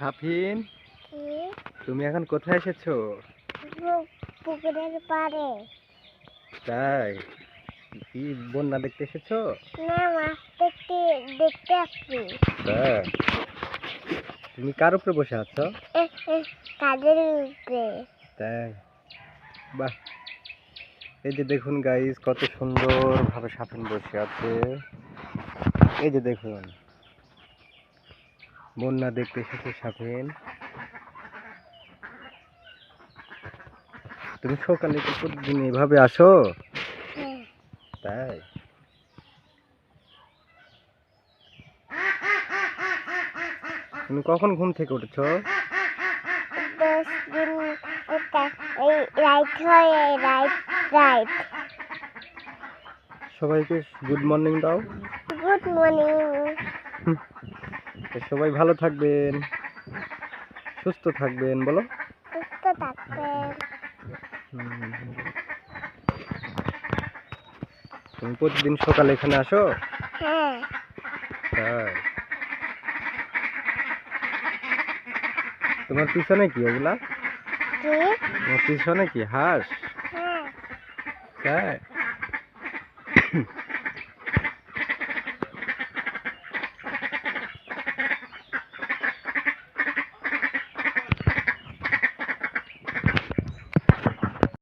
সাফিন তুমি এখন কোথায় এসেছ? পুকুরের পাড়ে। তাই? কি বন্যা দেখতে এসেছ? না মাছ দেখতে দেখতে আসছি। তাই? তুমি কার উপরে বসে আছো? কাদের উপরে? তাই? বাহ। এই যে দেখুন গাইস কত সুন্দর ভাবে সাফিন বসে আছে। এই যে দেখুন। বন্যা দেখতে এসেছে সাফিন তুমি সকালে কি প্রতিদিন এভাবে আসো? তাই? তুমি কখন ঘুম থেকে উঠেছো? সবাইকে গুড মর্নিং দাও। Good morning. তো সবাই ভালো থাকবেন সুস্থ থাকবেন বলো। সুস্থ থাকবেন। তুমি প্রতিদিন সকালে এখানে আসো? হ্যাঁ। তোমার পিছনে কি ওগুলা? তোমার পিছনে কি হাঁস? হ্যাঁ।